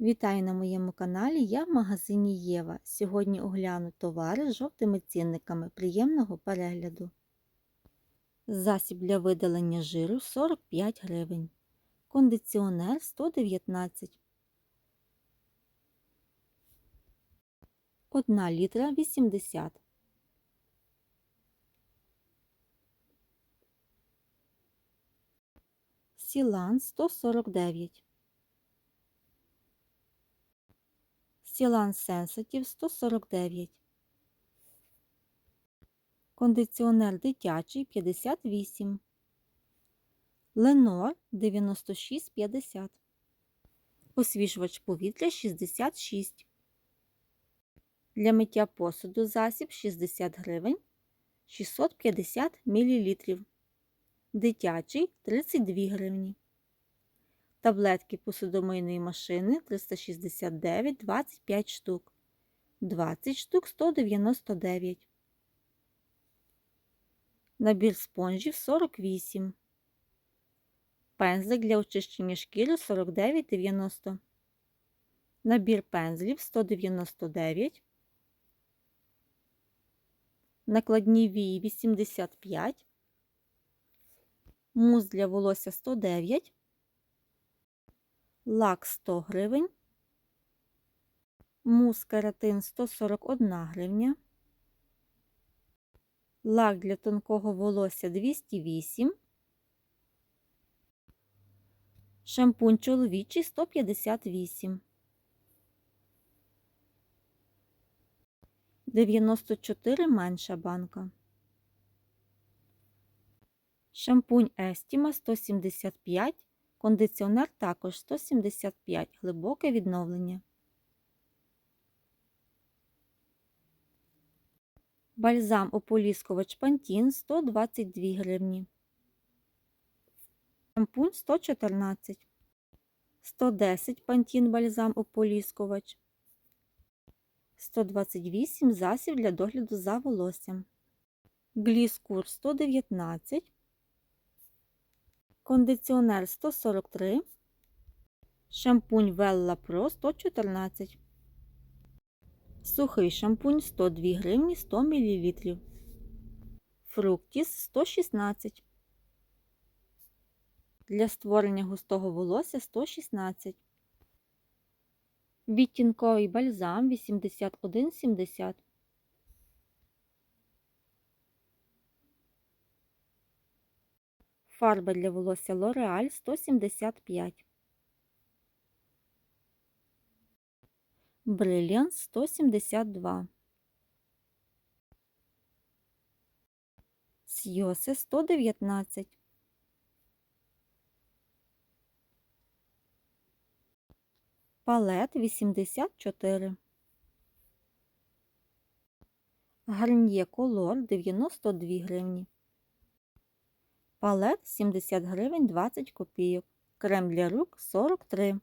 Вітаю на моєму каналі. Я в магазині Єва. Сьогодні огляну товари з жовтими цінниками. Приємного перегляду. Засіб для видалення жиру 45 гривень. Кондиціонер 119. 1 літра 80. Сілан 149. Сілан Sensitive 149. Кондиціонер дитячий 58. Ленор 96,50. Освіжувач повітря 66. Для миття посуду засіб 60 гривень 650 мл. Дитячий 32 гривні. Таблетки посудомийної машини 369 25 штук. 20 штук 199. Набір спонжів 48. Пензлик для очищення шкіри 49,90. Набір пензлів 199. Накладні вії 85. Мус для волосся 109 лак 100 гривень, мус кератин 141 гривня, лак для тонкого волосся 208, шампунь чоловічий 158, 94 менша банка. Шампунь Естіма 175 Кондиціонер також 175 глибоке відновлення. Бальзам ополіскувач Пантін 122 гривні. Шампунь 114. 110 пантін бальзам ополіскувач. 128 засіб для догляду за волоссям. Гліскур 119 кондиціонер 143, шампунь Велла Pro 114, сухий шампунь 102 гривні 100 мл, фруктіс 116. Для створення густого волосся 116. Відтінковий бальзам 81,70. Фарба для волосся L'Oreal 175. Brilliant 172. Сьоси 119. Палет 84. Гарньє колор 92 гривні. Палет 70 гривень 20 копійок. Крем для рук 43.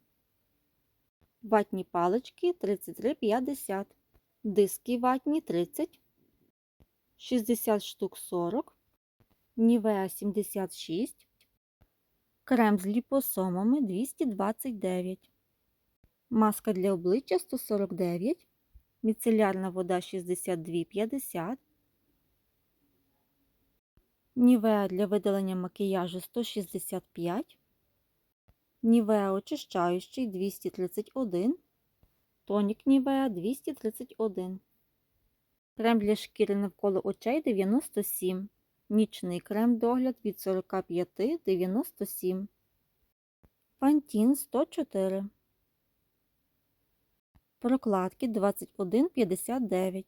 Ватні палички 33,50. Диски ватні 30. 60 штук 40. Нівеа 76. Крем з ліпосомами 229. Маска для обличчя 149. Міцелярна вода 62,50. Нівеа для видалення макіяжу 165, Нівеа очищаючий 231, тонік Нівеа 231, крем для шкіри навколо очей 97, нічний крем догляд від 45 97, Пантін 104, прокладки 21,59,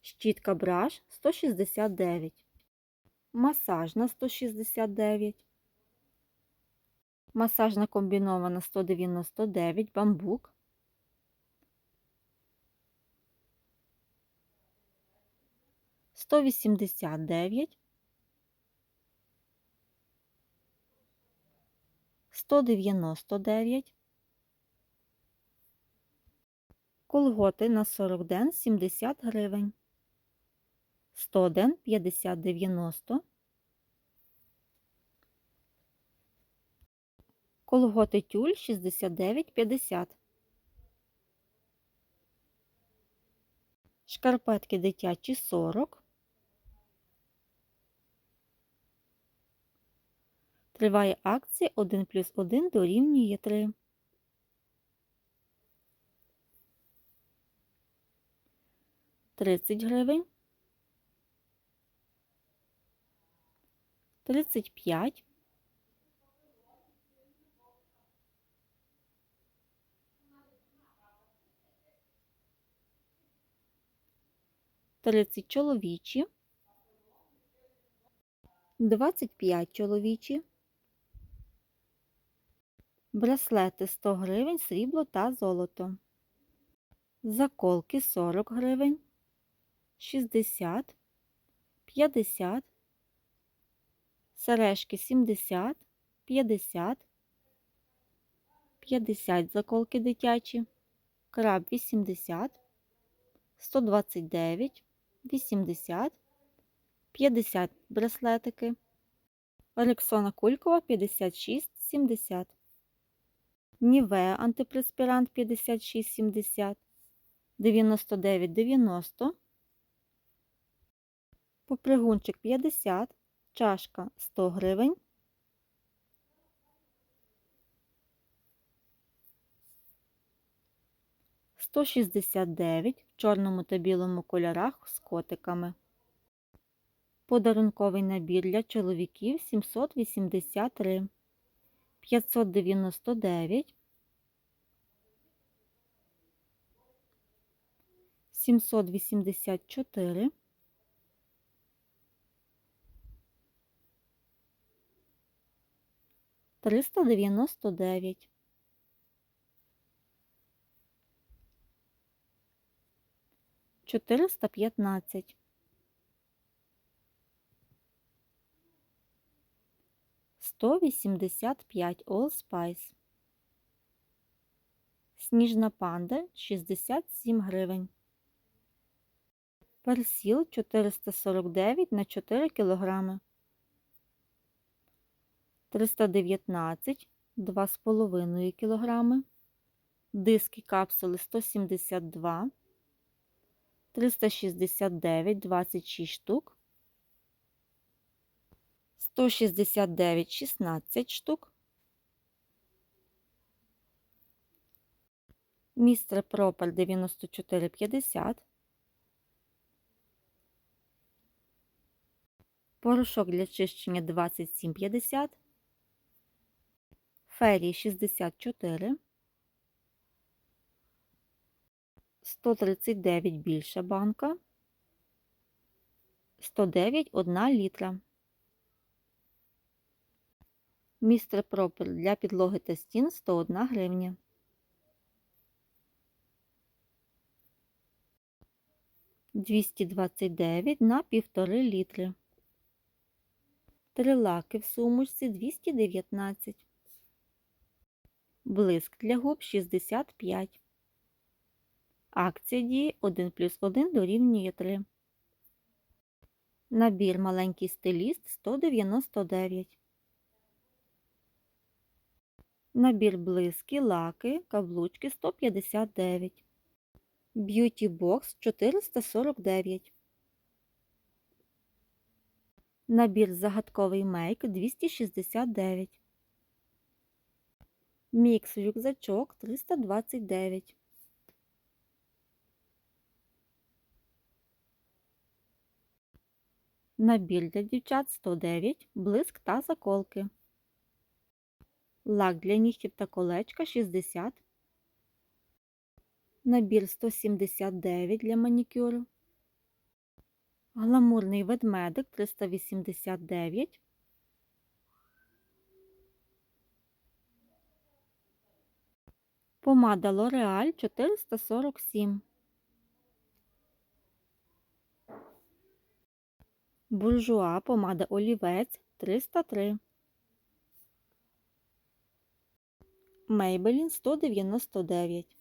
щітка браш 169 масажна 169, масажна комбінована 199, бамбук, сто вісімдесят дев'ять, сто дев'яносто дев'ять, колготи на 40 ден 70 гривень. 101 50 90. Колготи тюль 69 50. Шкарпетки дитячі 40. Триває акція 1 плюс 1 дорівнює 3. Тридцять гривень. Тридцять п'ять. Тридцять чоловічі. Двадцять п'ять чоловічі. Браслети 100 гривень, срібло та золото. Заколки 40 гривень, 60, 50, сережки 70, 50, 50 заколки дитячі, краб 80, 129, 80, 50 браслетики, Олексона Кулькова 56, 70. Нівеа антипреспірант 5670, 99,90, попригунчик 50, чашка 100 гривень, сто шістдесят дев'ять в чорному та білому кольорах з котиками. Подарунковий набір для чоловіків 783. 599, 784, 399, 415. Сто вісімдесят п'ять Allspice. Сніжна панда 67 гривень. Персіл 449 на 4 кілограми. 319 2,5 кілограми. Диски капсули 172, 369 26 штук. 169 16 штук. Містер Пропер 94,50. Порошок для чищення 27,50. Ферії 64. 139 більша банка. 109 1 літра. Містер Пропер для підлоги та стін 101 гривня. Двісті двадцять дев'ять на півтори літри. Три лаки в сумочці 219. Блиск для губ 65. Акція діє 1 плюс 1 дорівнює 3. Набір маленький стиліст 199. Набір блиски, лаки, каблучки 159. Б'юті бокс 449. Набір загадковий мейк 269. Мікс рюкзачок 329. Набір для дівчат 109, блиск та заколки. Лак для нігтів та колечка 60. Набір 179 для манікюру. Гламурний ведмедик 389. Помада L'Oreal 447. Буржуа помада олівець 303. Maybelline 199.